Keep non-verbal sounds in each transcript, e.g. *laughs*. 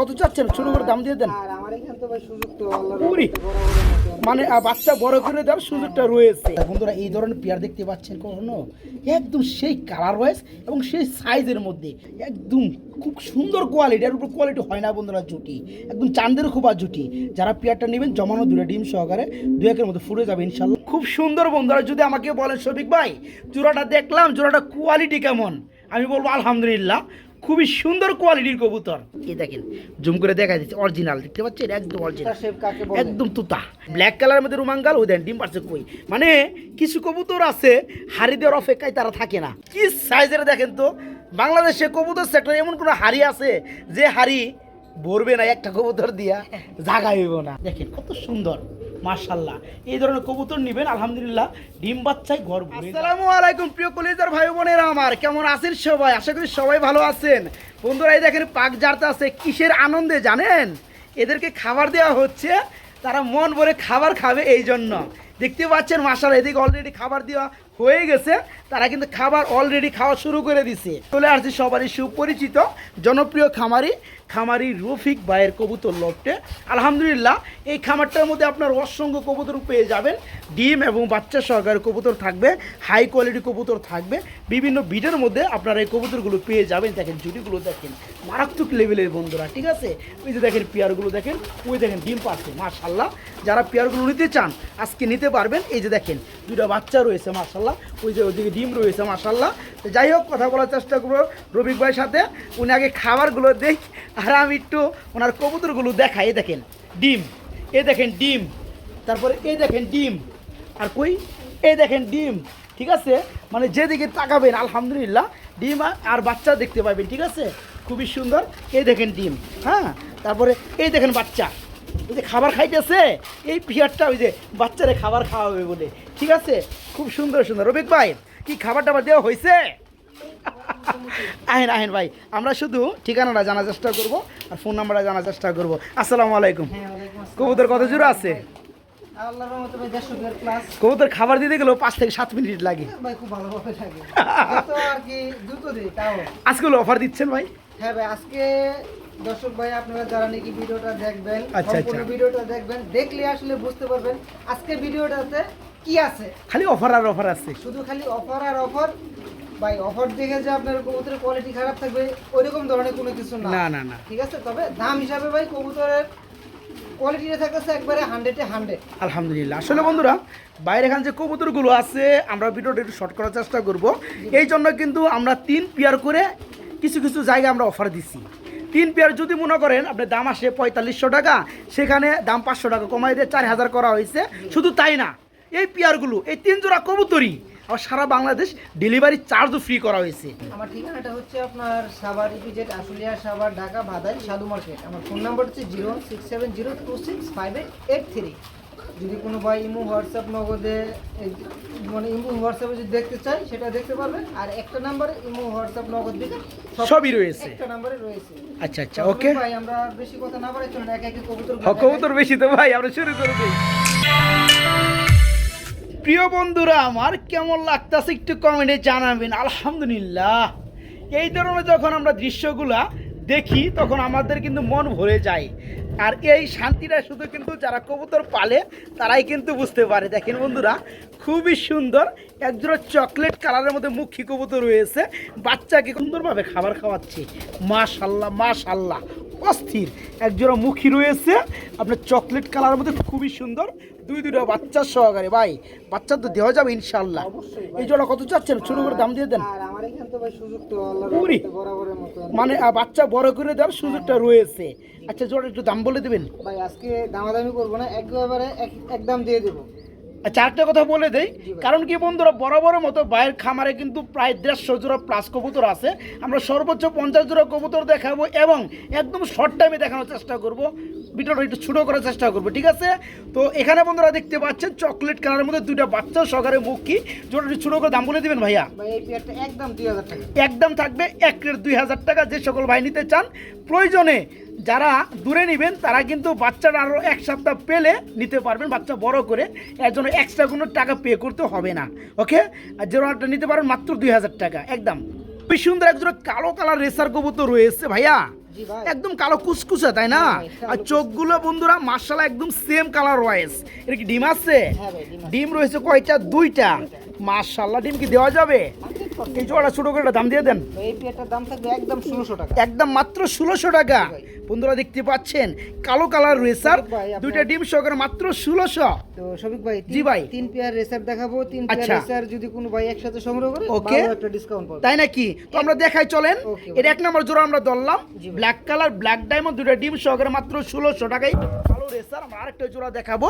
কত চাচ্ছেন ছোট করে দাম দিয়ে দেন। মানে বাচ্চা বড় করে দেওয়ার সুযোগটা রয়েছে। বন্ধুরা এই ধরনের পেয়ার দেখতে পাচ্ছেন কখনো? একদম সেই কালার ওয়াইজ এবং সেই সাইজের মধ্যে। একদম খুব সুন্দর কোয়ালিটি এর উপর কোয়ালিটি হয় না বন্ধুরা জুটি একদম চান্দের খুব আর জুটি যারা পেয়ারটা নেবেন জমানো দূরে ডিম সহকারে দু একের মধ্যে ফুরে যাবে ইনশাল্লাহ খুব সুন্দর বন্ধুরা যদি আমাকে বলেন শফিক ভাই জোড়াটা দেখলাম জোড়াটা কোয়ালিটি কেমন? আমি বলব আলহামদুলিল্লাহ। খুবই সুন্দর কোয়ালিটির কবুতর। এই দেখেন জুম করে দেখা দিচ্ছে অরিজিনাল দেখতে পাচ্ছেন? একদম অরিজিনাল এটা shape কাকে বলে? একদম তুতা। ব্ল্যাক কালারের মধ্যে রুমাঙ্গাল ওই দেন ডিম পারছে কই? মানে কিছু কবুতর আছে হাড়ি দেওয়ার অপেক্ষায় তারা থাকে না। কি সাইজের দেখেন তো? বাংলাদেশে কবুতর সেক্টর এমন কোনো হাড়ি আছে যে হাড়ি ভরবে না একটা কবুতর দিয়া জাগা হইব না। দেখেন কত সুন্দর। মার্শাল্লাহ এই ধরনের কবুতর নিবেন, আলহামদুলিল্লাহ। ডিম বাচ্চাই ঘর ভরে আসসালামু আলাইকুম, প্রিয় কলিজার ভাই বোনেরা আমার। কেমন আছেন সবাই? আশা করি সবাই ভালো আছেন। বন্ধুরা, এই দেখেন পাক জারতে আছে, কিসের আনন্দে জানেন? এদেরকে খাবার দেওয়া হচ্ছে, তারা মন ভরে খাবার খাবে এই জন্য দেখতে পাচ্ছেন মাসাল এদিকে অলরেডি খাবার দেওয়া হয়ে গেছে। তারা কিন্তু খাবার অলরেডি খাওয়া শুরু করে দিছে। চলে আসছে সবারই সুপরিচিত, জনপ্রিয় খামারি খামারি রফিক ভাইয়ের কবুতর লফটে আলহামদুলিল্লাহ, এই খামারটার মধ্যে আপনার অসংখ্য কবুতর পেয়ে যাবেন। ডিম এবং বাচ্চা সহকারে কবুতর থাকবে হাই কোয়ালিটি কবুতর থাকবে। বিভিন্ন বিটের মধ্যে আপনারা এই কবুতরগুলো পেয়ে যাবেন। দেখেন জুটিগুলো দেখেন, মারাত্মক লেভেলের বন্ধুরা, ঠিক আছে? ওই যে দেখেন পেয়ারগুলো দেখেন, ওই দেখেন ডিম পাচ্ছে মাশাল্লাহ যারা পেয়ারগুলো নিতে চান, আজকে নিতে পারবেন। এই যে দেখেন দুটা বাচ্চা রয়েছে মাশাল্লাহ ওই যে ওইদিকে ডিম রয়েছে মাশাল্লাহ তো যাই হোক, কথা বলার চেষ্টা করব রবিক ভাইয়ের সাথে। উনি আগে খাবারগুলো দেখ, আর আমি একটু ওনার কবুতরগুলো দেখাই। দেখেন, ডিম। এ দেখেন, ডিম। তারপরে এই দেখেন, ডিম। আর কই? এই দেখেন, ডিম। ঠিক আছে? মানে যেদিকে তাকাবেন, আলহামদুলিল্লাহ, ডিম আর- বাচ্চা দেখতে পাবেন, ঠিক আছে? খুবই সুন্দর। এই দেখেন, ডিম। হ্যাঁ? তারপরে এই দেখেন বাচ্চা। যে খাবার খাইতেছে এই পিয়ারটা ওই যে বাচ্চারে খাবার খাওয়াবে বলে। ঠিক আছে? খুব সুন্দর সুন্দর। রবিক ভাই কি খাবার টাবার দেওয়া হয়েছে? আহেন আহেন ভাই আমরা শুধু ঠিকানাটা জানার চেষ্টা করব আর ফোন নাম্বারটা জানার চেষ্টা করব। আসসালামু আলাইকুম। হ্যাঁ, কবুতর কত জোড়া আছে। কবুতর খাবার দিতে গেলেও পাঁচ থেকে সাত মিনিট লাগে। *laughs* তাও। আজকে অফার দিচ্ছেন ভাই? হ্যাঁ ভাই, আজকে দর্শক ভাই আপনারা যারা নাকি ভিডিওটা দেখবেন আচ্ছা, সম্পূর্ণ আচ্ছা। ভিডিওটা দেখবেন দেখলে আসলে বুঝতে পারবেন আজকে ভিডিওটাতে কি আছে। খালি অফার আর অফার আছে। শুধু খালি অফার আর অফার? ভাই অফার দেখে যে আপনার কবুতরের কোয়ালিটি খারাপ থাকবে ওইরকম ধরনের কোনো কিছু না। না না না। ঠিক আছে? তবে দাম হিসাবে ভাই কবুতরের কোয়ালিটিটা থাকতেছে একবারে হান্ড্রেডে হান্ড্রেড আলহামদুলিল্লাহ। আসলে বন্ধুরা বাইরে এখানে যে কবুতরগুলো আছে আমরা ভিডিওটা একটু শর্ট করার চেষ্টা করব। এই জন্য কিন্তু আমরা তিন পেয়ার করে কিছু কিছু জায়গায় আমরা অফার দিচ্ছি তিন পেয়ার যদি মনে করেন আপনার দাম আসে পঁয়তাল্লিশশো টাকা, সেখানে দাম পাঁচশো টাকা কমাই দিয়ে চার হাজার করা হয়েছে। শুধু তাই না, এই পেয়ারগুলো, এই তিন জোড়া কবুতরই আবার সারা বাংলাদেশ ডেলিভারি চার্জও ফ্রি করা হয়েছে। আমার ঠিকানাটা হচ্ছে আপনার সাভার ইপিজেড আশুলিয়া সাভার, ঢাকা, ভাদাই সাধু মার্কেট আমার ফোন নাম্বার হচ্ছে zero six seven zero two six five eight three যদি কোনো ভাই ইমো হোয়াটসঅ্যাপ নগদে মানে ইমো হোয়াটসঅ্যাপে যদি দেখতে চাই সেটা দেখতে পারবেন আর একটা নাম্বারে ইমো হোয়াটসঅ্যাপ নগদ দিকে সবই রয়েছে। একটা নাম্বারে রয়েছে। আচ্ছা আচ্ছা ওকে। ভাই আমরা বেশি কথা না বলে চলুন একে একে কবুতর কবুতর বেশি তো ভাই আমরা শুরু করে দিই। প্রিয় বন্ধুরা আমার কেমন লাগতেছে একটু কমেন্টে জানাবেন। আলহামদুলিল্লাহ। এই ধরনের যখন আমরা দৃশ্যগুলা দেখি তখন আমাদের কিন্তু মন ভরে যায়। আর এই শান্তিটা শুধু কিন্তু যারা কবুতর পালে, তারাই কিন্তু বুঝতে পারে। দেখেন বন্ধুরা, খুবই সুন্দর, একজোড়া চকলেট কালারের মধ্যে মুখী কবুতর রয়েছে। বাচ্চাকে সুন্দরভাবে খাবার খাওয়াচ্ছে। মাশাল্লাহ মাশাল্লাহ। অস্থির। একজোড়া মুখী রয়েছে। আপনার চকলেট কালারের মধ্যে খুবই সুন্দর। দুই দুইটা বাচ্চা সহকারে। ভাই বাচ্চা তো দেওয়া যাবে ইনশাল্লাহ এই জোড়া কত চাচ্ছেন? ছোট করে দাম দিয়ে দেন। মানে বাচ্চা বড় করে দেওয়ার সুযোগটা রয়েছে। আচ্ছা জোড়া একটু দাম বলে দেবেন। ভাই আজকে দামাদামি করব না একবারে এক- একদম দিয়ে দেবো। আচ্ছা কথা বলে দেই। কারণ কি বন্ধুরা বড় মতো বাইরের খামারে কিন্তু প্রায় দেড়শো জোড়া প্লাস কবুতর আছে। আমরা সর্বোচ্চ পঞ্চাশ জোড়া কবুতর দেখাবো এবং একদম শর্ট টাইমে দেখানোর চেষ্টা করব। ভিডিওটা একটু ছোটো করার চেষ্টা করব ঠিক আছে? তো এখানে বন্ধুরা দেখতে পাচ্ছেন চকলেট কালারের মধ্যে দুইটা বাচ্চা সহকারে মুখী। জোড়া একটু ছোটো করে দাম বলে দিবেন ভাইয়া? একদম দুই হাজার টাকা। একদম থাকবে এক প্লেট দুই হাজার টাকা। যে সকল ভাই নিতে চান প্রয়োজনে যারা দূরে নেবেন তারা কিন্তু বাচ্চাটা আরও এক সপ্তাহ পেলে নিতে পারবেন বাচ্চা বড় করে। এর জন্য এক্সট্রা কোনো টাকা পে করতে হবে না ওকে আর জোড়াটা নিতে পারবেন মাত্র দুই হাজার টাকা একদম। খুবই সুন্দর একজন কালো কালার রেসার কবুতর রয়েছে ভাইয়া। একদম কালো কুচকুচে তাই না? হ্যাঁ আর চোখগুলো বন্ধুরা মার্শাল একদম সেম কালার রয়েস এটা কি হ্যাঁ ডিম আছে। ডিম রয়েছে কয়টা? দুইটা। মার্শাল্লাহ ডিম কি দেওয়া যাবে? এই জোড়া ছোট করে দাম দিয়ে দেন। এই পেয়ারটার দাম থাকবে একদম ষোলোশো টাকা। একদম মাত্র ষোলোশো টাকা। বন্ধুরা দেখতে পাচ্ছেন কালো কালার আপনার- দুইটা ডিম সহকারে মাত্র ষোলোশো। তো শফিক ভাই জি ভাই। তিন পেয়ার রেসার দেখাবো তিন পেয়ার আচ্ছা। রেসার যদি কোনো ভাই একসাথে সংগ্রহ করে ওকে। একটা ডিসকাউন্ট পাবে। তাই নাকি? তো আমরা দেখাই চলেন। এটা এক নম্বর জোড়া আমরা ধরলাম। ব্ল্যাক কালার ব্ল্যাক ডায়মন্ড দুটো ডিম সহকারে মাত্র ষোলোশো টাকায়। ভালো রেসার আমরা আরেকটা জোড়া দেখাবো।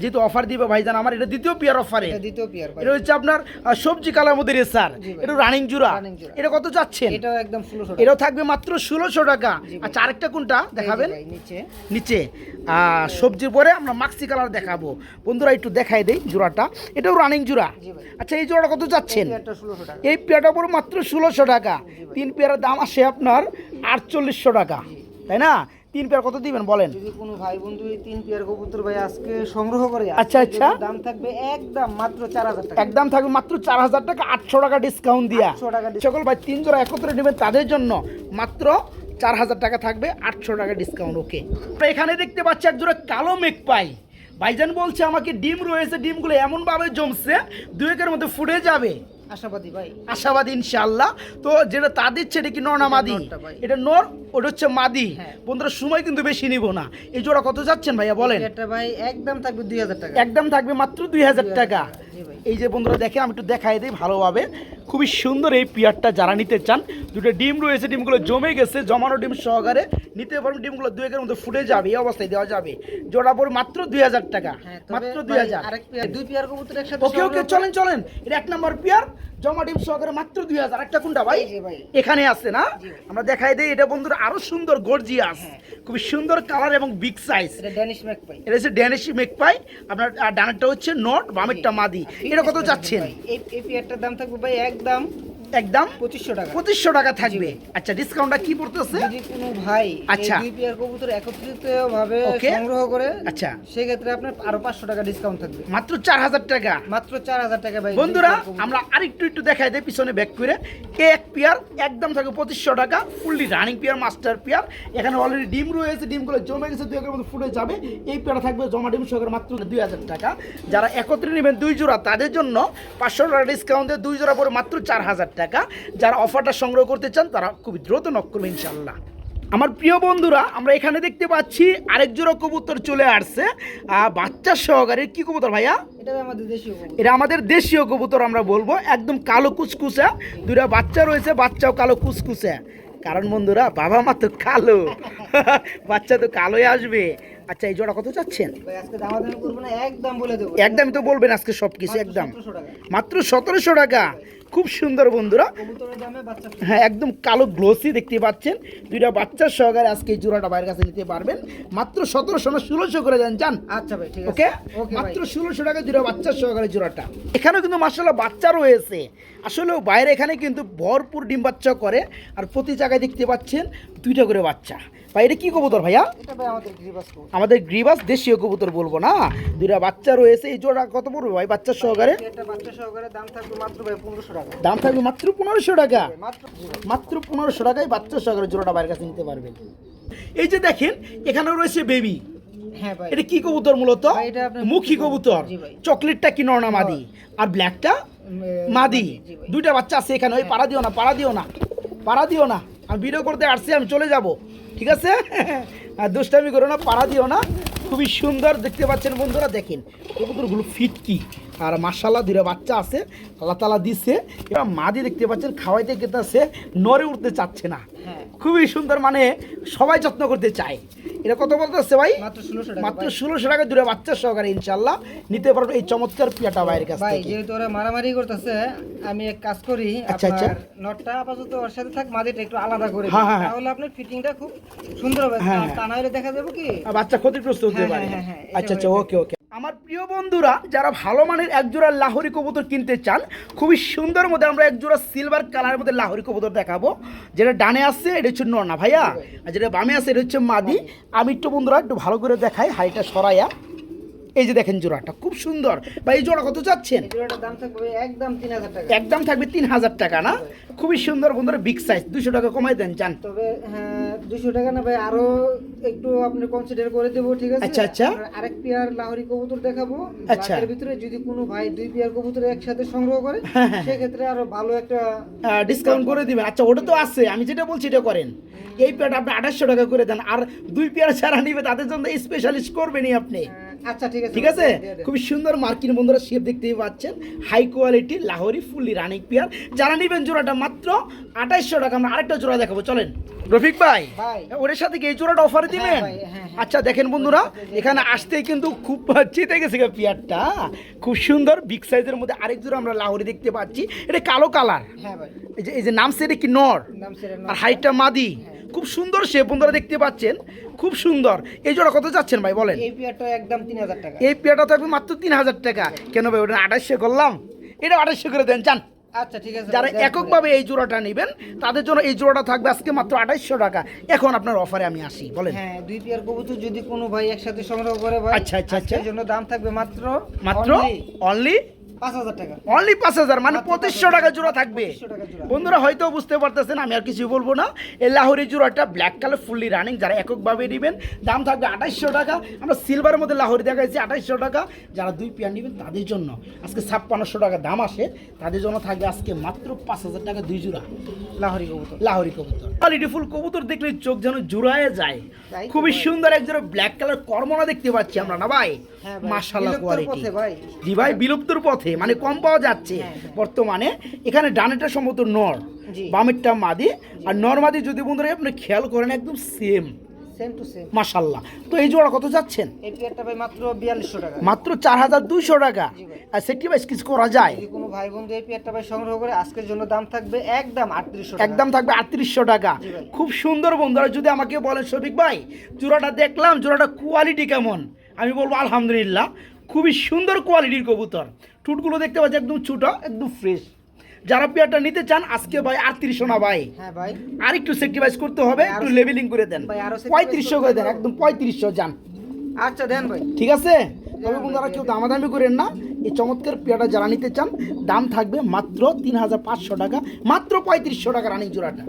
যেহেতু অফার দিবে ভাইজান আমার এটা দ্বিতীয় পিয়ার অফারে দ্বিতীয় পেয়ার এটা হচ্ছে আপনার সবজি কালার মধ্যে রেসার এটা রানিং জোড়া। এটা কত চাচ্ছেন? এটাও একদম ষোলোশো এটাও থাকবে মাত্র ষোলোশো টাকা। আচ্ছা আরেকটা কোনটা? দেখাবেন? নিচে। নিচে। সবজির পরে আমরা মাক্সি কালার দেখাবো। বন্ধুরা একটু দেখাই দেই জোড়াটা। এটাও রানিং জোড়া। আচ্ছা এই জোড়াটা কত চাচ্ছেন? টাকা। এই পেয়ারটা পড়ে মাত্র ষোলোশো টাকা। তিন পেয়ারের দাম আসে আপনার আটচল্লিশশো টাকা। তাই না? তিন পেয়ার কত দিবেন? বলেন। যদি কোনো ভাই বন্ধু এই তিন পেয়ার কবুতর ভাই আজকে সংগ্রহ করে আচ্ছা, আচ্ছা। দাম থাকবে একদম মাত্র চার হাজার টাকা। একদম থাকবে মাত্র চার হাজার টাকা আটশো টাকা ডিসকাউন্ট দিয়া। 800 টাকা। সকল ভাই তিন জোড়া একত্রে নেবেন তাদের জন্য মাত্র চার হাজার টাকা থাকবে আটশো টাকা ডিসকাউন্ট ওকে এখানে দেখতে পাচ্ছি এক জোড়া কালো মেঘ পাই ভাইজান বলছে আমাকে ডিম রয়েছে ডিমগুলো এমনভাবে জমছে দুই একের মধ্যে ফুটে যাবে। আশাবাদী ভাই। আশাবাদী ইনশাআল্লাহ। তো যেটা তা দিচ্ছে এটা কি নর না মাদি। এটা নর ওটা হচ্ছে মাদি। হ্যাঁ। বন্ধুরা সময় কিন্তু বেশি নিব না। এই জোড়া কত যাচ্ছেন ভাইয়া বলেন? একটা ভাই একদম থাকবে দুই হাজার টাকা। একদম থাকবে মাত্র দুই হাজার টাকা। এই যে বন্ধুরা দেখে আমি একটু দেখাই দিই ভালোভাবে। খুবই সুন্দর এই পিয়ারটা যারা নিতে চান দুটো ডিম রয়েছে ডিমগুলো জমে গেছে জমানো ডিম সহকারে নিতে পারবেন ডিমগুলো দুই একের মধ্যে ফুটে যাবে এই অবস্থায় দেওয়া যাবে। জোড়া পড়ে মাত্র দুই হাজার টাকা হ্যাঁ মাত্র দুই হাজার। দুই পেয়ার কবুতর একসাথে ওকে ওকে চলেন চলেন। এটা এক নম্বর পিয়ার জমা ডিম সহকারে মাত্র দুই হাজার। একটা কোনটা ভাই। এখানে আছে না? আমরা দেখাই দিই এটা বন্ধুরা আরও সুন্দর গর্জিয়াস। হ্যাঁ। খুবই সুন্দর কালার এবং বিগ সাইজ এটা ড্যানিশ মেক পাই এটা হচ্ছে ড্যানিশ মেক পাই আপনার আর ডানারটা হচ্ছে নট বামেরটা মাদি। এটা কত এই এই পেয়ারটার দাম থাকবে ভাই একদম একদম পঁচিশশো টাকা। পঁচিশশো টাকা থাকবে। আচ্ছা ডিসকাউন্টটা কি পড়তেছে? যদি কোনো ভাই আচ্ছা। দুই পেয়ার কবুতর একত্রিত ভাবে সংগ্রহ করে আচ্ছা। সেক্ষেত্রে আপনার আরও পাঁচশো টাকা ডিসকাউন্ট থাকবে। মাত্র চার হাজার টাকা। মাত্র চার হাজার টাকা ভাই বন্ধুরা। আমরা আরেকটু একটু দেখাই দিই পিছনে ব্যাক করে। এক পেয়ার একদম থাকে পঁচিশশো টাকা fully running pair master pair. এখানে অলরেডি ডিম রয়েছে ডিমগুলো জমে গেছে দুই একের মধ্যে ফুটে যাবে। এই পেয়ারা থাকবে জমা ডিম সহকারে মাত্র দুই হাজার টাকা। যারা একত্রে নেবেন দুই জোড়া তাদের জন্য পাঁচশো টাকা ডিসকাউন্টে দুই জোড়া পরে মাত্র চার হাজার টাকা। যারা অফারটা সংগ্রহ করতে চান তারা খুবই দ্রুত নক করবে ইনশাল্লাহ আমার প্রিয় বন্ধুরা আমরা এখানে দেখতে পাচ্ছি আরেক জোড়া কবুতর চলে আসছে। বাচ্চা সহকারে কি কবুতর ভাইয়া? এটা আমাদের দেশীয় কবুতর। আমরা বলব একদম কালো কুচকুচা দুটা বাচ্চা রয়েছে বাচ্চাও কালো কুচকুচা কারণ বন্ধুরা বাবা মা তো কালো। *laughs* বাচ্চা তো কালোই আসবে। আচ্ছা এই জোড়া কত চাচ্ছেন? একদমই তো বলবেন আজকে সব কিছু একদম। মাত্র সতেরোশো টাকা। খুব সুন্দর বন্ধুরা। হ্যাঁ একদম কালো গ্লোসি দেখতে পাচ্ছেন। দুইটা বাচ্চার সহকারে আজকে এই জোড়াটা বাইরের কাছে নিতে পারবেন। মাত্র সতেরোশো না ষোলোশো করে দেন যান আচ্ছা ভাই ঠিক আছে। ওকে? মাত্র ষোলোশো টাকা দুটো বাচ্চার সহকারে জোড়াটা। এখানেও কিন্তু মার্শাল্লাহ বাচ্চা রয়েছে। আসলেও বাইরে এখানে কিন্তু ভরপুর ডিম বাচ্চা করে। আর প্রতি জায়গায় দেখতে পাচ্ছেন দুইটা করে বাচ্চা। ভাই এটা কি কবুতর ভাইয়া? আমাদের গ্রিবাস দেশীয় কবুতর বলব না। দুইটা বাচ্চা রয়েছে এই জোড়া কত পড়বে ভাই বাচ্চার সহকারে? বাচ্চা সহকারে দাম থাকবে মাত্র পনেরোশো টাকা। দাম থাকবে মাত্র পনেরোশো টাকায় বাচ্চার সহকারে জোড়াটা বাইরের কাছে নিতে পারবেন। এই যে দেখেন এখানেও রয়েছে বেবি হ্যাঁ এটা কি কবুতর মূলত? মুখী কবুতর। চকলেটটা কি নর না মাদি? আর ব্ল্যাকটা মাদি। দুইটা বাচ্চা আছে এখানে ওই পাড়া দিও না পাড়া দিও না পাড়া দিও না। আমি ভিডিও করতে আসছি, আমি চলে যাব। ঠিক আছে? আর দুষ্টামি করো না, পাড়া দিও না। খুবই সুন্দর দেখতে পাচ্ছেন বন্ধুরা, দেখেন। কবুতরগুলো ফিটকি আর মার্শাল্লাহ দুইটা বাচ্চা আছে আল্লাহ তালা দিচ্ছে এবার মা মাদি দেখতে পাচ্ছেন খাওয়াইতে গেতেছে নড়ে উঠতে চাচ্ছে না। হ্যাঁ। খুবই সুন্দর মানে সবাই যত্ন করতে চায়। এটা কত বলতেছে ভাই? মাত্র ষোলোশো টাকা দূরে বাচ্চা সহকারে ইনশাল্লাহ নিতে পারবে এই চমৎকার পিয়াটা বাইরের কাছ ভাই যেহেতু ওরা মারামারি করতেছে আমি এক কাজ করি আচ্ছা, আচ্ছা। নটটা আপাতত ওর সাথে থাক মাদিটা একটু আলাদা করে। হ্যাঁ, হ্যাঁ। তাহলে আপনার ফিটিংটা খুব সুন্দর হবে। তা-। না হলে দেখা যাবে কি? আর বাচ্চা ক্ষতিগ্রস্ত হতে পারে। আচ্ছা আচ্ছা ওকে ওকে আমার প্রিয় বন্ধুরা, যারা ভালো মানের এক জোড়া লাহোরি কবুতর কিনতে চান, খুবই সুন্দর মধ্যে আমরা এক জোড়া সিলভার কালারের মধ্যে লাহরি কবুতর দেখাবো। যেটা ডানে আসছে এটা হচ্ছে নর্না ভাইয়া, আর যেটা বামে আছে, এটা হচ্ছে মাদি। আমি একটু বন্ধুরা, একটু ভালো করে দেখাই হাইটা সরাইয়া। এই যে দেখেন জোড়াটা খুব সুন্দর। ভাই এই জোড়া কত চাচ্ছেন? জোড়াটার দাম থাকবে একদম তিন হাজার টাকা। একদম থাকবে তিন হাজার টাকা না? খুবই সুন্দর বন্ধুরা বিগ সাইজ দুশো টাকা কমাই দেন চান। তবে হ্যাঁ দুশো টাকা না ভাই আরও একটু আপনি কনসিডার করে দেবো ঠিক আছে? আচ্ছা, আচ্ছা। আরেক পেয়ার লাহোরি কবুতর দেখাবো। আচ্ছা। এর ভিতরে যদি কোনো ভাই দুই পেয়ার কবুতর একসাথে সংগ্রহ করে হ্যাঁ, হ্যাঁ। সেক্ষেত্রে আরও ভালো একটা ডিসকাউন্ট করে দিবেন আচ্ছা ওটা তো আছে। আমি যেটা বলছি এটা করেন। এই পেয়ারটা আপনি আঠাশশো টাকা করে দেন। আর দুই পেয়ার ছাড়া নিবে তাদের জন্য স্পেশালিস্ট করবেনই আপনি। আচ্ছা ঠিক আছে। ঠিক আছে? খুবই সুন্দর মার্কিন বন্ধুরা শেপ দেখতেই পাচ্ছেন। High quality Lahori fully running pair. যারা নেবেন জোড়াটা মাত্র আঠাইশশো টাকা। আমরা আরেকটা জোড়া দেখাবো চলেন। রফিক ভাই। ওর সাথে কি এই জোড়াটা অফারে দিবেন? ভাই, হ্যাঁ, হ্যাঁ। আচ্ছা দেখেন বন্ধুরা এখানে আসতেই কিন্তু খুব চেতে গেছে পেয়ারটা। খুব সুন্দর বিগ সাইজের মধ্যে আরেক জোড়া আমরা লাহোরি দেখতে পাচ্ছি। এটা কালো কালার হ্যাঁ এই যে এই যে নাম সেটা কি নর? আর হাইটটা মাদি। খুব সুন্দর শেপ বন্ধুরা দেখতে পাচ্ছেন? খুব সুন্দর। এই জোড়া কত যাচ্ছেন ভাই বলেন? এই পেয়ারটা একদম তিন হাজার টাকা। এই পেয়ারটা থাকবে মাত্র তিন হাজার টাকা। কেন ভাই ওটা আঠাশশো করলাম? এটা আঠাশশো করে দেন চান আচ্ছা ঠিক আছে যারা এককভাবে এই জোড়াটা নেবেন তাদের জন্য এই জোড়াটা থাকবে আজকে মাত্র আঠাইশশো টাকা। এখন আপনার অফারে আমি আসি বলেন। হ্যাঁ দুই পেয়ার কবুতর যদি কোনো ভাই একসাথে সংগ্রহ করে ভাই আচ্ছা, আচ্ছা, আচ্ছা। জন্য দাম থাকবে মাত্র মাত্র অনলি অনলি পাঁচ হাজার মানে পঁচিশশো টাকা জোড়া থাকবে। 2500 টাকা জোড়া। বন্ধুরা হয়তো বুঝতে পারতেছেন আমি আর কিছু বলব না। এই লাহোরি জোড়াটা ব্ল্যাক কালার ফুললি রানিং যারা এককভাবে নেবেন দাম থাকবে আঠাইশশো টাকা। আমরা সিলভারের মধ্যে লাহোরি আঠাইশশো টাকা। যারা দুই পেয়ার নেবেন তাদের জন্য। আজকে ছাপ্পান্নশো টাকা দাম আসে তাদের জন্য থাকবে আজকে মাত্র পাঁচ হাজার টাকা দুই জোড়া। লাহোরি কবুতর। লাহোরি কবুতর। কোয়ালিটি ফুল কবুতর দেখলে চোখ যেন জুড়ায় যায়। খুবই। সুন্দর একজোড়া ব্ল্যাক কালার কর্মনা দেখতে পাচ্ছি আমরা না ভাই? হ্যাঁ বিলুপ্তর কোয়ালিটি জি ভাই বিলুপ্তর পথে মানে কম পাওয়া যাচ্ছে। হ্যাঁ, হ্যাঁ। বর্তমানে এখানে ডানেটা সম্ভবত নর। বামেরটা মাদি। আর নর মাদি যদি বন্ধুরা আপনি খেয়াল করেন একদম সেম সেম মাশাল্লাহ তো এই জোড়া কত যাচ্ছেন? মাত্র বিয়াল্লিশশো টাকা। মাত্র চার হাজার দুইশো টাকা। আর সেটি কিছু করা যায়। কোনো ভাই বন্ধু এই পেয়ারটা ভাই সংগ্রহ করে আজকের জন্য দাম থাকবে একদম আটত্রিশশো একদম থাকবে আটত্রিশশো টাকা। খুব সুন্দর বন্ধুরা যদি আমাকে বলেন শফিক ভাই জোড়াটা দেখলাম জোড়াটা কোয়ালিটি কেমন? আমি বলব আলহামদুলিল্লাহ খুবই সুন্দর কোয়ালিটির কবুতর। টুটগুলো দেখতে পাচ্ছি একদম ছোটো একদম ফ্রেশ যারা পেয়ারটা নিতে চান আজকে ভাই আটত্রিশশো না ভাই। ভাই। আর একটু সেক্টিভাইজ করতে হবে একটু লেভেলিং করে দেন। ভাই, আরও পঁয়ত্রিশশো করে দেন একদম পঁয়ত্রিশশো যান। আচ্ছা দেন ভাই। ঠিক আছে? তবে বন্ধুরা কেউ দামাদামি করেন না। এই চমৎকার পেয়ারটা যারা নিতে চান দাম থাকবে মাত্র তিন হাজার পাঁচশো টাকা মাত্র পঁয়ত্রিশশো টাকা রানিং জোড়াটা।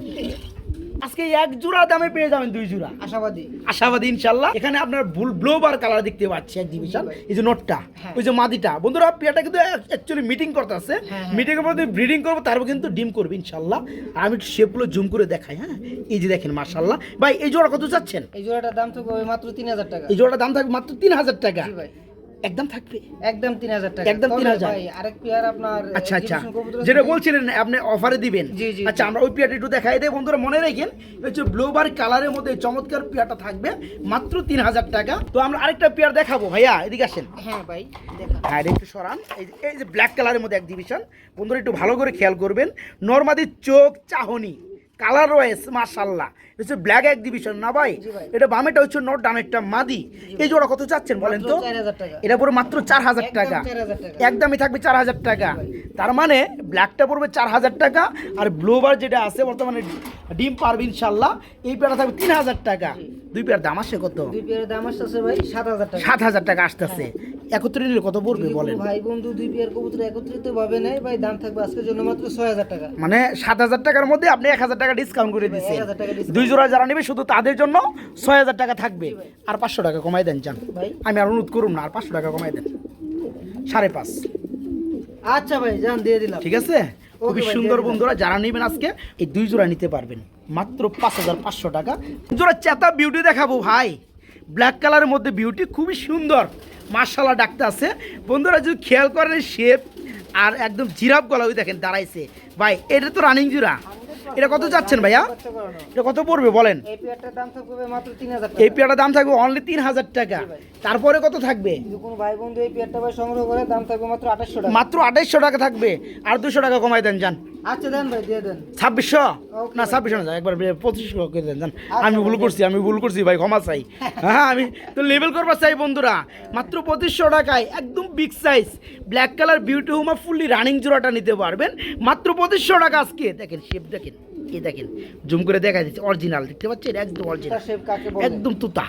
আজকে এক জোড়া দামে পেয়ে যাবেন দুই জোড়া। আশাবাদী। আশাবাদী ইনশাল্লাহ। এখানে আপনার ভুল ব্লোবার কালার দেখতে পাচ্ছি এক ডিভিশন এই যে নোটটা হ্যাঁ। ওই যে মাদিটা। বন্ধুরা পেয়ারটা কিন্তু অ্যাকচুয়ালি মিটিং করতে আছে। মিটিং এর মধ্যে ব্রিডিং করব তারপর কিন্তু ডিম করবে ইনশাল্লাহ। আমি একটু শেপগুলো জুম করে দেখাই হ্যাঁ? এই যে দেখেন মার্শাল্লাহ ভাই এই জোড়া কত চাচ্ছেন? এই জোড়াটার দাম থাকবে মাত্র তিন হাজার টাকা। এই জোড়াটার দাম থাকবে মাত্র তিন হাজার টাকা। ভাই। একদম থাকবে। একদম তিন হাজার টাকা। একদম 3000 ভাই আরেক পেয়ার আপনার আচ্ছা আচ্ছা। যেটা বলছিলেন আপনি অফারে দিবেন। জি, জি, আচ্ছা আমরা ওই পিয়াটা একটু দেখাই দেয় বন্ধুরা মনে রাখেন হচ্ছে ব্লোবার কালারের মধ্যে চমৎকার পিয়াটা থাকবে মাত্র তিন হাজার টাকা। তো আমরা আরেকটা পিয়ার দেখাবো ভাইয়া এদিকে আসেন। হ্যাঁ ভাই হ্যাঁ একটু সরান। এই যে- ব্ল্যাক কালারের মধ্যে এক ডিভিশন বন্ধুরা একটু ভালো করে খেয়াল করবেন। নর্মাদির চোখ চাহনি। কালার রয়েছে মাশাল্লাহ এটা হচ্ছে ব্ল্যাক এক ডিভিশন না ভাই? এটা বামেটা হচ্ছে নট ডানেরটা মাদি। এই জোড়া কত চাচ্ছেন বলেন তো? মাত্র 4000 টাকা। এটা পুরো মাত্র চার হাজার টাকা। 4000 টাকা। একদমই থাকবে চার হাজার টাকা। তার মানে ব্ল্যাকটা পড়বে চার হাজার টাকা আর ব্লোবার যেটা আছে বর্তমানে ডিম পারবে ইনশাল্লাহ এই পেয়ারটা থাকবে তিন হাজার টাকা। দুই পেয়ার দাম আসে কত? দুই পেয়ারের দাম আসতেছে ভাই সাত হাজার টাকা। সাত হাজার টাকা আসতেছে। একত্রে নিলে কত পড়বে বলেন? ভাই বন্ধু দুই পেয়ার কবুতর একত্রিত ভাবে নেয় ভাই দাম থাকবে আজকের জন্য মাত্র ছয় হাজার টাকা। মানে সাত হাজার টাকার মধ্যে আপনি এক হাজার টাকা ডিসকাউন্ট করে দিচ্ছেন। 1000 টাকা discount। দুই জোড়া যারা নেবে শুধু তাদের জন্য ছয় হাজার টাকা থাকবে। আর পাঁচশো টাকা কমাই দেন চান ভাই। আমি আর অনুরোধ করুন না আর পাঁচশো টাকা কমাই দেন। সাড়ে পাঁচ। আচ্ছা ভাই যান দিয়ে দিলাম। ঠিক আছে? খুবই সুন্দর বন্ধুরা যারা নেবেন আজকে এই দুই জোড়া নিতে পারবেন। মাত্র পাঁচ হাজার পাঁচশো টাকা। জোড়া চেতা বিউটি দেখাবো ভাই। ব্ল্যাক কালারের মধ্যে বিউটি খুবই সুন্দর। মার্শাল্লাহ ডাকতে আছে। বন্ধুরা যদি খেয়াল করেন শেপ আর একদম জিরাপ গলা ওই দেখেন দাঁড়াইছে। ভাই এটা তো রানিং জোড়া। এটা কত যাচ্ছেন ভাইয়া? এটা কত পড়বে বলেন? এই পেয়ারটার দাম থাকবে মাত্র তিন হাজার এই টাকা দাম থাকবে অনলি তিন হাজার টাকা। তারপরে কত থাকবে? যদি কোনো ভাই বন্ধু এই পেয়ারটা ভাই সংগ্রহ করে দাম থাকবে মাত্র আঠাশশো টাকা। মাত্র আঠাইশশো টাকা থাকবে। আর দুশো টাকা কমাই দেন যান। আচ্ছা দেন ভাই দিয়ে দেন। ছাব্বিশশো? না ছাব্বিশশো না একবার পঁচিশশো করে দেন যান আচ্ছা, আমি ভুল করছি আমি ভুল করছি ভাই ক্ষমা চাই। *laughs* হ্যাঁ আমি তো লেভেল করবার চাই বন্ধুরা। মাত্র পঁচিশশো টাকায় একদম big size black colour beauty homer fully running জোড়াটা নিতে পারবেন। মাত্র পঁচিশশো টাকা আজকে। দেখেন শেপ দেখেন। এই দেখেন জুম করে দেখা যাচ্ছে অরিজিনাল দেখতে পাচ্ছেন? একদম অরিজিনাল শেপ কাকে বলে? একদম তুতা।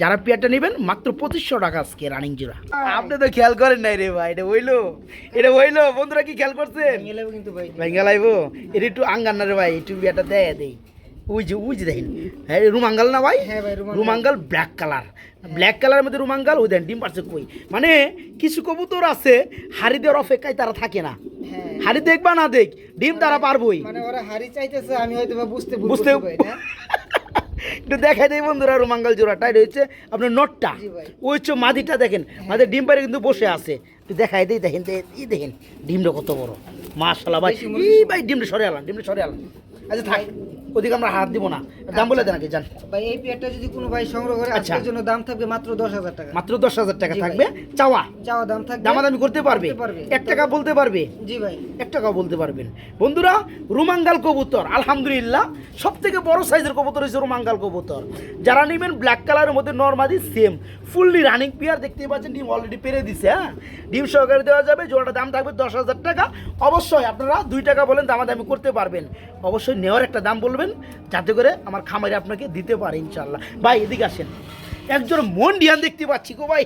যারা পেয়ারটা নেবেন মাত্র পঁচিশশো টাকা আজকে রানিং জোড়া। আপনি তো খেয়াল করেন নাই রে ভাই এটা হইল। এটা হইল বন্ধুরা কি খেয়াল করছেন? ভেঙে কিন্তু ভাই। লাইবো। এটা একটু আঙ্গান না রে ভাই একটু বিয়াটা দেয় দেই। ওই যে ওই যে দেখেন। হ্যাঁ রুমাঙ্গাল না ভাই? হ্যাঁ রুমাঙ্গাল। ব্ল্যাক কালার ব্ল্যাক কালারের মধ্যে রুমাঙ্গাল ওই দেন ডিম পারছে কই? মানে কিছু কবুতর আছে হাড়ি দেওয়ার অপেক্ষায় তারা থাকে না। হ্যাঁ। হাড়ি দেখবা না দেখ ডিম তারা পারবই। মানে ওরা হাড়ি চাইতেছে আমি হয়তো বুঝতে বুঝতে *laughs* একটু দেখাই দেয় বন্ধুরা রুমাঙ্গাল জোড়াটা এটা হচ্ছে আপনার নটটা। ওই হচ্ছে মাদিটা দেখেন মাদের ডিম পারে কিন্তু বসে আছে। একটু দেখাই দেই দেখেন এই দেখেন ডিমটা কত বড়। মাশাল্লাহ ভাই। ভাই ডিমটা সরে আলাম ডিমটা সরে আলাম আচ্ছা থাক। ওদিকে আমরা হাত দিব না। দাম বলে দেন আগে জান ভাই এই পেয়ারটা যদি কোনো ভাই সংগ্রহ করে আচ্ছা। আজকের জন্য দাম থাকবে মাত্র দশ হাজার টাকা। মাত্র দশ হাজার টাকা থাকবে। চাওয়া। চাওয়া দাম থাকবে। দামাদামি করতে পারবে। এক টাকা বলতে পারবে। জি ভাই। এক টাকা বলতে পারবেন। বন্ধুরা রুমাঙ্গাল কবুতর আলহামদুলিল্লাহ সব থেকে বড় সাইজের কবুতর হচ্ছে রুমাঙ্গাল কবুতর। যারা নেবেন ব্ল্যাক কালারের মধ্যে normally same fully running pair দেখতে পাচ্ছেন ডিম অলরেডি পেরে দিছে হ্যাঁ? ডিম সহকারে দেওয়া যাবে জোড়াটা দাম থাকবে দশ হাজার টাকা। অবশ্যই আপনারা দুই টাকা বলেন দামাদামি করতে পারবেন। অবশ্যই নেওয়ার একটা দাম বলবেন। যাতে করে আমার খামারে আপনাকে দিতে পারে ইনশাল্লাহ ভাই এদিকে আসেন। একজন মন্ডিয়ান দেখতে পাচ্ছি গো ভাই।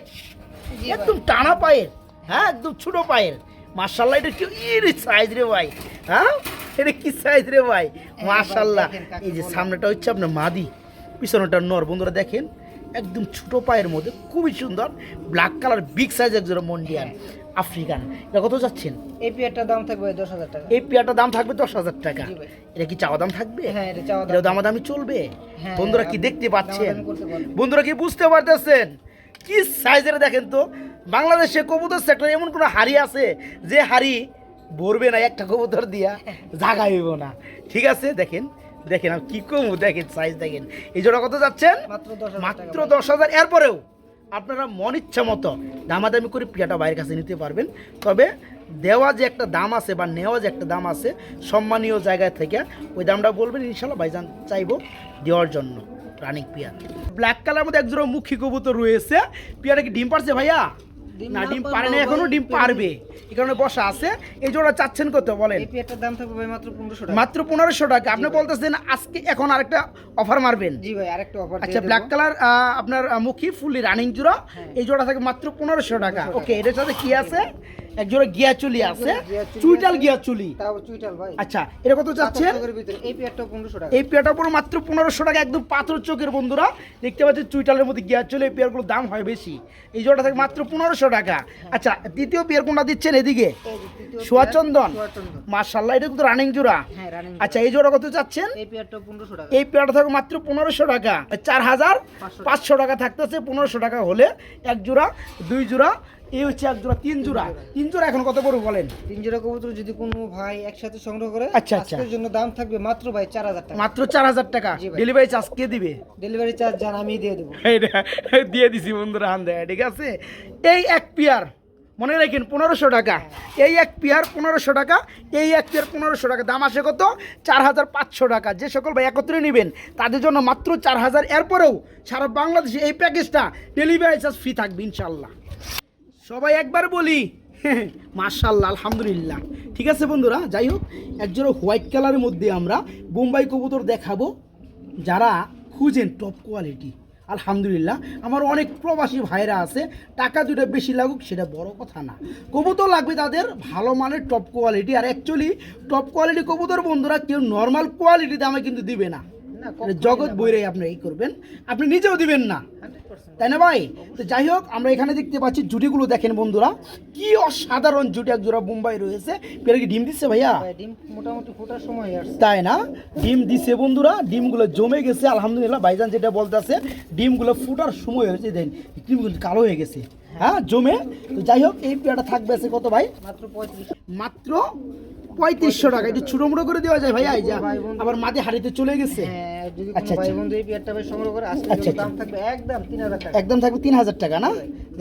একদম টানা পায়ের হ্যাঁ একদম ছোট পায়ের। মার্শাল্লাহ এটা কি ইর সাইজ রে ভাই। হ্যাঁ এটা কি সাইজ রে ভাই। মার্শাল্লাহ এই যে সামনেটা হচ্ছে আপনার মাদি। পিছনেটা নর। বন্ধুরা দেখেন একদম ছোট পায়ের মধ্যে খুবই সুন্দর ব্ল্যাক কালার বিগ সাইজ একজন মন্ডিয়ান। আফ্রিকান। এটা কত যাচ্ছেন? এই পেয়ারটার দাম থাকবে দশ হাজার টাকা। এই পেয়ারটার দাম থাকবে দশ হাজার টাকা। এটা কি চাওয়া দাম থাকবে? হ্যাঁ এটা চাওয়া এটা দাম দামাদামি চলবে? হ্যাঁ, বন্ধুরা কি দেখতে পাচ্ছেন। বন্ধুরা কি বুঝতে পারতেছেন? কি সাইজের দেখেন তো? বাংলাদেশে কবুতর সেক্টর এমন কোনো হাড়ি আছে যে হাড়ি ভরবে না একটা কবুতর দিয়া *laughs* জাগা হইব না। ঠিক আছে দেখেন দেখেন আমি কি কমু দেখেন সাইজ দেখেন। এই জোড়া কত যাচ্ছেন? মাত্র দশ হাজার। এরপরেও আপনারা মন ইচ্ছা মতো দামাদামি করে পিয়াটা বাইরের কাছে নিতে পারবেন। তবে দেওয়া যে একটা দাম আছে বা নেওয়া যে একটা দাম আছে, সম্মানীয় জায়গায় থেকে ওই দামটা বলবেন ইনশাল্লাহ ভাইজান চাইব দেওয়ার জন্য রানিং পিয়া ব্ল্যাক কালার মধ্যে একজোড়া মুখী কবুতর রয়েছে। পিয়াটা কি ডিম পারছে ভাইয়া? না ডিম পারে না এখনও ডিম পারবে। এই কারণে বসা আছে। এই জোড়া চাচ্ছেন কত বলেন? এই পেয়ারটার দাম থাকবে ভাই মাত্র পনেরোশো টাকা। মাত্র 1500 টাকা। আপনি বলতেছেন আজকে এখন আরেকটা অফার মারবেন। জি ভাই আরেকটা অফার আচ্ছা ব্ল্যাক কালার আপনার মুখী ফুলি রানিং জোড়া। হ্যাঁ। এই জোড়া থাকে মাত্র পনেরোশো টাকা। ওকে এটার সাথে কি আছে? এক জোড়া গিয়া চুলি আছে। চুইটাল। গিয়া চুলি। আচ্ছা এটা কত চাচ্ছেন এই পেয়ারটা পুরো মাত্র পনেরোশো টাকা একদম পাথর চোখের বন্ধুরা। দেখতে পাচ্ছেন চুইটালের মধ্যে গিয়া চলে এই পেয়ারগুলোর দাম হয় বেশি। এই জোড়া থাকে মাত্র পনেরোশো টাকা। আচ্ছা দ্বিতীয় পেয়ার কোনটা দিচ্ছেন এদিকে? সোয়াচন্দন। মার্শাল্লাহ এটা কিন্তু রানিং জোড়া। হ্যাঁ আচ্ছা এই জোড়া কত চাচ্ছেন এই পেয়ারটা থাকবে মাত্র পনেরোশো টাকা। চার হাজার পাঁচশো টাকা থাকতেছে পনেরোশো টাকা হলে এক জোড়া দুই জোড়া এই হচ্ছে এক জোড়া তিন জোড়া। তিন জোড়া এখন কত বড় বলেন? তিন জোড়া কবুতর যদি কোনো ভাই একসাথে সংগ্রহ করে আচ্ছা, আচ্ছা। আজকের জন্য দাম থাকবে মাত্র ভাই চার হাজার টাকা। মাত্র চার হাজার টাকা। ডেলিভারি চার্জ কে দিবে? ডেলিভারি চার্জ জান আমি দিয়ে দেবো। এইটা দিয়ে দিছি বন্ধুরা হান দেয় ঠিক আছে? এই এক পেয়ার মনে রাখেন পনেরোশো টাকা। এই এক পেয়ার পনেরোশো টাকা এই এক পেয়ার পনেরোশো টাকা। দাম আসে কত? চার হাজার পাঁচশো টাকা। যে সকল ভাই একত্রে নেবেন তাদের জন্য মাত্র চার হাজার। এরপরেও সারা বাংলাদেশে এই প্যাকেজটা ডেলিভারি চার্জ ফ্রি থাকবে ইনশাল্লাহ সবাই একবার বলি। *laughs* মার্শাল্লাহ আলহামদুলিল্লাহ। ঠিক আছে বন্ধুরা যাই হোক একজোড়া হোয়াইট কালারের মধ্যে আমরা বোম্বাই কবুতর দেখাবো যারা খুঁজেন টপ কোয়ালিটি আলহামদুলিল্লাহ আমার অনেক প্রবাসী ভাইরা আছে টাকা দুটো বেশি লাগুক সেটা বড় কথা না। কবুতর লাগবে তাদের ভালো মানের টপ কোয়ালিটি আর অ্যাকচুয়ালি টপ কোয়ালিটি কবুতর বন্ধুরা কেউ নর্মাল কোয়ালিটি দামে কিন্তু দিবে না। না এটা জগৎ বইরে আপনি এই করবেন। আপনি নিজেও দিবেন না। তাই না ভাই? তো যাই হোক আমরা এখানে দেখতে পাচ্ছি জুটিগুলো দেখেন বন্ধুরা। কি অসাধারণ জুটি এক জোড়া বোম্বাই রয়েছে। পেরে কি ডিম দিচ্ছে ভাইয়া? ডিম মোটামুটি ফোটার সময় আসছে। তাই না? ডিম দিছে বন্ধুরা ডিমগুলো জমে গেছে আলহামদুলিল্লাহ। ভাইজান যেটা বলতেছে ডিমগুলো ফুটার সময় হয়েছে দেন ডিমগুলো কালো হয়ে গেছে। হ্যাঁ জমে। তো যাই হোক এই পেয়ারটা থাকবে আছে কত ভাই? মাত্র পঁয়ত্রিশ। মাত্র পঁয়ত্রিশশো টাকা। একটু ছোটো মোটো করে দেওয়া যায় ভাইয়া এই যা। আবার মাঝে হাড়িতে চলে গেছে। হ্যাঁ আচ্ছা, আচ্ছা। বন্ধু এই পেয়ারটা ভাই সংগ্রহ করে আচ্ছা, দাম। থাকবে একদম তিন হাজার টাকা। একদম থাকবে তিন হাজার টাকা না?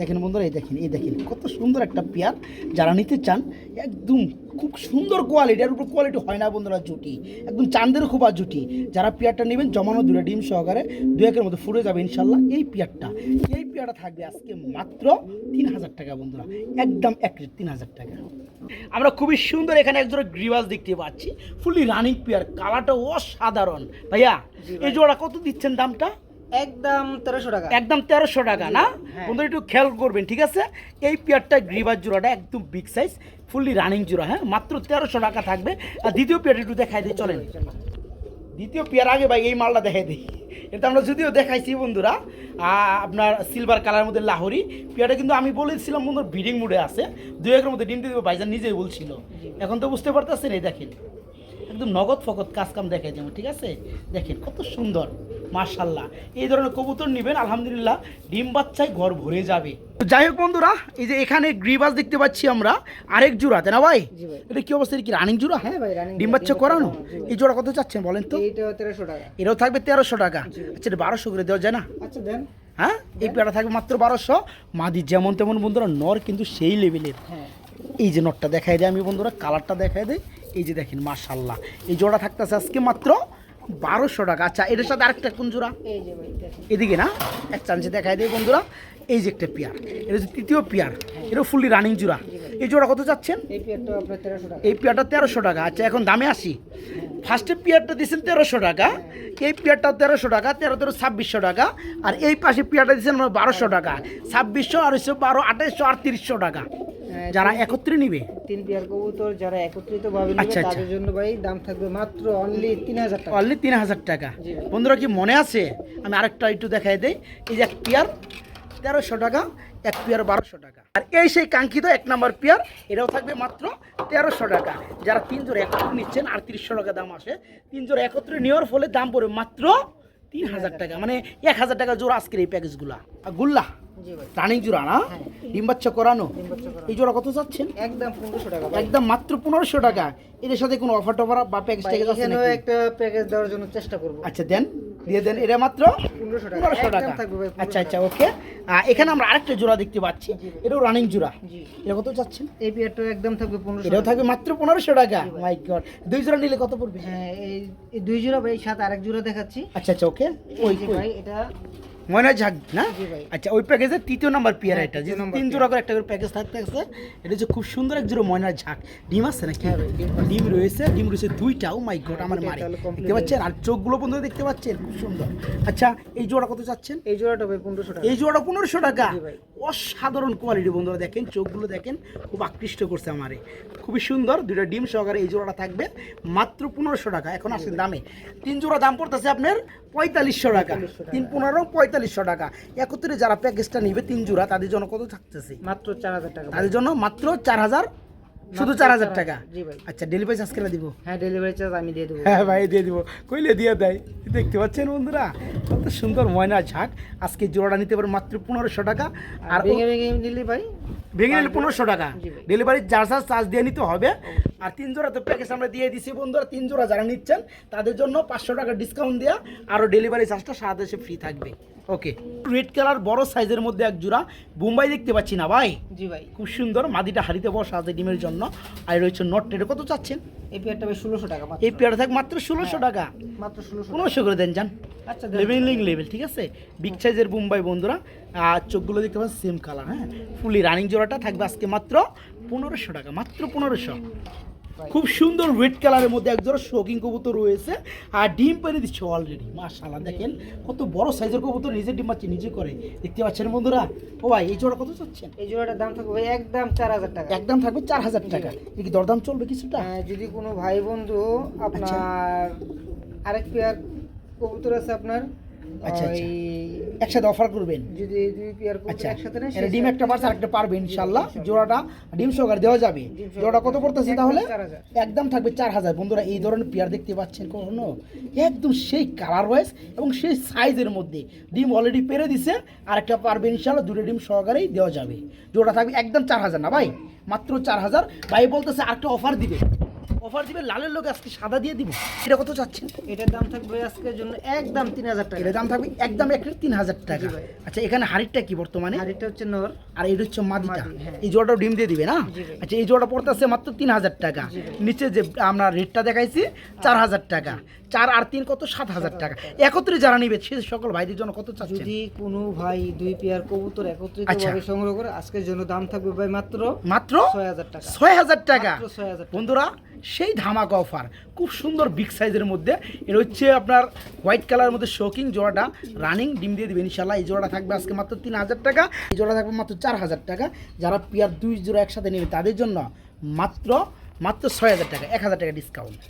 দেখেন বন্ধুরা এই দেখেন এই দেখেন কত সুন্দর একটা পেয়ার যারা নিতে চান একদম খুব সুন্দর কোয়ালিটি আর উপর কোয়ালিটি হয় না বন্ধুরা জুটি একদম চান্দের খুব আর জুটি যারা পেয়ারটা নেবেন জমানো দূরে ডিম সহকারে দু একের মধ্যে ফুরে যাবে ইনশাল্লাহ। এই পেয়ারটা এই পেয়ারটা থাকবে আজকে মাত্র তিন হাজার টাকা বন্ধুরা। একদম এক তিন হাজার টাকা। আমরা খুবই সুন্দর এখানে একজোড়া গ্রিবাস দেখতে পাচ্ছি। ফুলি রানিং পেয়ার কালারটা অসাধারণ। ভাইয়া এই জোড়া কত দিচ্ছেন দামটা? একদম তেরোশো টাকা। একদম তেরোশো টাকা না? হ্যাঁ। বন্ধুরা একটু খেয়াল করবেন ঠিক আছে? এই পেয়ারটা গ্রিবাস জোড়াটা একদম বিগ সাইজ ফুলি রানিং জোড়া হ্যাঁ? মাত্র তেরোশো টাকা থাকবে। আর দ্বিতীয় পেয়ারটা একটু দেখাই দিয়ে চলেন। দ্বিতীয় পেয়ার আগে ভাই এই মালটা দেখাই দিই। এটা আমরা যদিও দেখাইছি বন্ধুরা আপনার সিলভার কালারের মধ্যে লাহরি। পেয়ারটা কিন্তু আমি বলেছিলাম বন্ধুর ব্রিডিং মুডে আছে। দু একের মধ্যে ডিম দিয়ে ভাইজান নিজেই বলছিল। এখন তো বুঝতে পারতেছেন, এই দেখেন। একদম নগদ ফকদ কাজ কাম দেখাই দেবো, ঠিক আছে? দেখেন কত সুন্দর। মার্শাল্লাহ এই ধরনের কবুতর নেবেন আলহামদুলিল্লাহ ডিম বাচ্চায় ঘর ভরে যাবে। তো যাই হোক বন্ধুরা এই যে এখানে গ্রিবাস দেখতে পাচ্ছি আমরা আরেক জোড়া তাই না ভাই? এটা কি অবস্থা? কি রানিং জোড়া? হ্যাঁ ভাই রানিং ডিম বাচ্চা করানো? এই জোড়া কত চাচ্ছেন বলেন তো? এইটা তেরোশো টাকা। এটাও থাকবে তেরোশো টাকা। আচ্ছা এটা বারোশো করে দেওয়া যায় না? আচ্ছা দেন। হ্যাঁ? এই পেয়ারা থাকবে মাত্র বারোশো। মাদি যেমন তেমন বন্ধুরা নর কিন্তু সেই লেভেলের হ্যাঁ। এই যে নটটা দেখাই দেয় আমি বন্ধুরা কালারটা দেখাই দেয়। এই যে দেখেন মাশাল্লাহ এই জোড়া থাকতেছে আজকে মাত্র বারোশো টাকা। আচ্ছা এটার সাথে আরেকটা কোন জোড়া? এদিকে না এক চান্সে দেখাই দেয় বন্ধুরা। এই যে একটা পেয়ার এটা হচ্ছে তৃতীয় পেয়ার এটা ফুললি রানিং জোড়া। এই জোড়া কত চাচ্ছেন? এই পেয়ারটা তেরোশো টাকা। পেয়ারটা আচ্ছা এখন দামে আসি। ফার্স্টে পেয়ারটা দিয়েছেন তেরোশো টাকা এই পেয়ারটাও তেরোশো টাকা তেরো তেরো ছাব্বিশশো টাকা আর এই পাশে পেয়ারটা দিয়েছেন বারোশো টাকা ছাব্বিশশো আর হচ্ছে বারো আঠাইশশো আর তিরিশশো টাকা। যারা একত্রে নিবে? তিন পেয়ার কবুতর যারা একত্রিত ভাবে নেবে আচ্ছা, আচ্ছা। তাদের জন্য ভাই দাম থাকবে মাত্র অনলি তিন হাজার টাকা। অনলি তিন হাজার টাকা। বন্ধুরা কি মনে আছে? আমি আরেকটা একটু দেখাই দেই। এই যে এক পেয়ার তেরোশো টাকা এক পেয়ার বারোশো টাকা। আর এই সেই কাঙ্ক্ষিত এক নম্বর পেয়ার এটাও থাকবে মাত্র তেরোশো টাকা। যারা তিন জোড়া একত্রে নিচ্ছেন আর তিরিশশো টাকা দাম আসে। তিন জোড়া একত্রে নেওয়ার ফলে দাম পড়বে মাত্র তিন হাজার টাকা। মানে এক হাজার টাকা জোড়া আজকের এই প্যাকেজগুলা আর গুল্লা। রানিং জোড়া না? হ্যাঁ। ডিম বাচ্চা করানো। এই জোড়া কত চাচ্ছেন? একদম পনেরোশো টাকা একদম মাত্র পনেরোশো টাকা। এদের সাথে কোনো অফার টফার বা প্যাকেজ ট্যাকেজ আছে? একটা প্যাকেজ দেওয়ার জন্য চেষ্টা করব। আচ্ছা দেন। দিয়ে দেন। এটা মাত্র পনেরোশো টাকা। আচ্ছা আচ্ছা ওকে এখানে আমরা আরেকটা জোড়া দেখতে পাচ্ছি। এটাও রানিং জোড়া। এটা কত চাচ্ছেন? এই পেয়ারটা একদম থাকবে পনেরোশো এটাও থাকবে মাত্র পনেরোশো টাকা। মাই গড দুই জোড়া নিলে কত পড়বে? হ্যাঁ এই দুই জোড়া ভাই সাথে আরেক জোড়া দেখাচ্ছি। আচ্ছা আচ্ছা ওকে ওই ওই। ভাই এটা ময়না ঝাঁক না? আচ্ছা ওই প্যাকেজের তৃতীয় নাম্বার পিয়ার হ্যাঁ, এটা যে তিন জোড়া করে একটা করে প্যাকেজ থাকতে আছে এটা হচ্ছে খুব সুন্দর এক জোড়া ময়নার ঝাঁক। ডিম আছে নাকি? হ্যাঁ ডিম রয়েছে ডিম রয়েছে দুইটা ও মাই গড আমার মারে। দেখতে পাচ্ছেন? আর চোখগুলো বন্ধু দেখতে পাচ্ছেন? খুব সুন্দর। আচ্ছা এই জোড়া কত চাচ্ছেন? এই জোড়াটা ভাই পনেরোশো টাকা। এই জোড়া পনেরোশো টাকা? অসাধারণ কোয়ালিটি বন্ধুরা দেখেন চোখগুলো দেখেন খুব আকৃষ্ট করছে আমারে। খুবই সুন্দর দুইটা ডিম সহকারে এই জোড়াটা থাকবে মাত্র পনেরোশো টাকা। এখন আসেন দামে। তিন জোড়া দাম পড়তেছে আপনার পঁয়তাল্লিশশো টাকা। তিন পনেরো পঁয়তাল্লিশশো টাকা। একত্রে যারা প্যাকেজটা নিবে তিন জোড়া তাদের জন্য কত থাকতেছে? মাত্র চার হাজার টাকা তাদের জন্য মাত্র চার হাজার শুধু চার হাজার টাকা? আচ্ছা ডেলিভারি চার্জ করে দিব? হ্যাঁ ডেলিভারি চার্জ আমি দিয়ে দেবো। হ্যাঁ ভাই দিয়ে দিব। কইলে দিয়ে দেয়। দেখতে পাচ্ছেন বন্ধুরা? কত সুন্দর ময়না ঝাঁক। আজকে জোড়াটা নিতে পারে মাত্র পনেরোশো টাকা। আর নিলে ভাই? ভেঙে নিলে পনেরোশো টাকা। ডেলিভারি চার্জ চার্জ দিয়ে নিতে হবে। আর তিন জোড়া তো প্যাকেজ আমরা দিয়ে দিছি বন্ধুরা তিন জোড়া যারা নিচ্ছেন তাদের জন্য পাঁচশো টাকা ডিসকাউন্ট দেওয়া আরও ডেলিভারি চার্জটা সারা দেশে ফ্রি থাকবে। ওকে রেড কালার বড় সাইজের মধ্যে এক জোড়া বোম্বাই দেখতে পাচ্ছি না ভাই। জি ভাই। খুব সুন্দর মাদিটা হাড়িতে বসা আছে ডিমের জন্য। আর রয়েছে নট এটা কত চাচ্ছেন? এই পেয়ারটা ভাই ষোলোশো টাকা এই পেয়ারটা থাক মাত্র ষোলোশো টাকা। মাত্র ষোলোশো পনেরোশো করে দেন যান। আচ্ছা লেভেলিং লেভেল ঠিক আছে? বিগ সাইজের বোম্বাই বন্ধুরা। আর চোখগুলো দেখতে পাচ্ছেন সেম কালার হ্যাঁ? ফুলি রানিং জোড়াটা থাকবে আজকে মাত্র পনেরোশো টাকা মাত্র পনেরোশো। খুব সুন্দর রেড কালারের মধ্যে এক জোড়া শৌকিং কবুতর রয়েছে। আর ডিম পেরে দিচ্ছে অলরেডি মাশাআল্লাহ। দেখেন কত বড় সাইজের কবুতর নিজে ডিম পাচ্ছে নিজে করে। দেখতে পাচ্ছেন বন্ধুরা? ও ভাই এই জোড়া কত চাচ্ছেন? এই জোড়াটার দাম থাকবে একদম চার হাজার টাকা। একদম থাকবে চার হাজার টাকা। এ কি দরদাম চলবে কিছুটা? আহ, যদি কোনো ভাই বন্ধু আপনার আরেক পেয়ার কবুতর আছে আপনার আচ্ছা, আচ্ছা। একসাথে অফার করবেন? যদি দুই পেয়ার কবুতর আচ্ছা। একসাথে ডিম একটা পারছে আরেকটা পারবে জোড়াটা ডিম সহকারে দেওয়া যাবে। কত পড়তেছে তাহলে? একদম থাকবে চার হাজার। বন্ধুরা এই ধরনের পেয়ার দেখতে পাচ্ছেন কখনো? একদম সেই কালার ওয়াইজ এবং সেই সাইজের মধ্যে। ডিম অলরেডি পেরে দিছে আর একটা পারবে ইনশাল্লাহ দুটো ডিম সহকারেই দেওয়া যাবে। জোড়া থাকবে একদম চার হাজার না ভাই? মাত্র চার হাজার। ভাই বলতেছে আরেকটা অফার দিবে। অফার দিবে লালের লোক আজকে সাদা দিয়ে দিব। এটা কত চাচ্ছেন? এটার দাম থাকবে আজকের জন্য একদম তিন হাজার টাকা। এটার দাম থাকবে একদম এক তিন হাজার টাকা। আচ্ছা এখানে হাড়িটা কি বর্তমানে? হাড়িটা হচ্ছে নর। আর এটা হচ্ছে মাদিটা। হ্যাঁ। এই জোড়াটা ডিম দিয়ে দিবে না? আচ্ছা এই জোড়া পড়তেছে মাত্র তিন হাজার টাকা। নিচে যে আমরা রেটটা দেখাইছি চার হাজার টাকা। চার আর তিন কত? সাত হাজার টাকা। একত্রে যারা নিবে সে সকল ভাইদের জন্য কত চাচ্ছেন? যদি কোনো ভাই দুই পেয়ার কবুতর একত্রিত আচ্ছা। ভাবে সংগ্রহ করে আজকের জন্য দাম থাকবে ভাই মাত্র মাত্র ছয় হাজার টাকা। ছয় হাজার টাকা। বন্ধুরা সেই ধামাকা অফার খুব সুন্দর বিগ সাইজের মধ্যে। এটা হচ্ছে আপনার হোয়াইট কালারের মধ্যে শোকিং জোড়াটা। রানিং ডিম দিয়ে দেবেন ইনশাল্লাহ এই জোড়াটা থাকবে আজকে মাত্র তিন হাজার টাকা। এই জোড়া থাকবে মাত্র চার হাজার টাকা। যারা পিয়ার দুই জোড়া একসাথে নেবে তাদের জন্য মাত্র মাত্র ছয় হাজার টাকা। এক হাজার টাকা ডিসকাউন্ট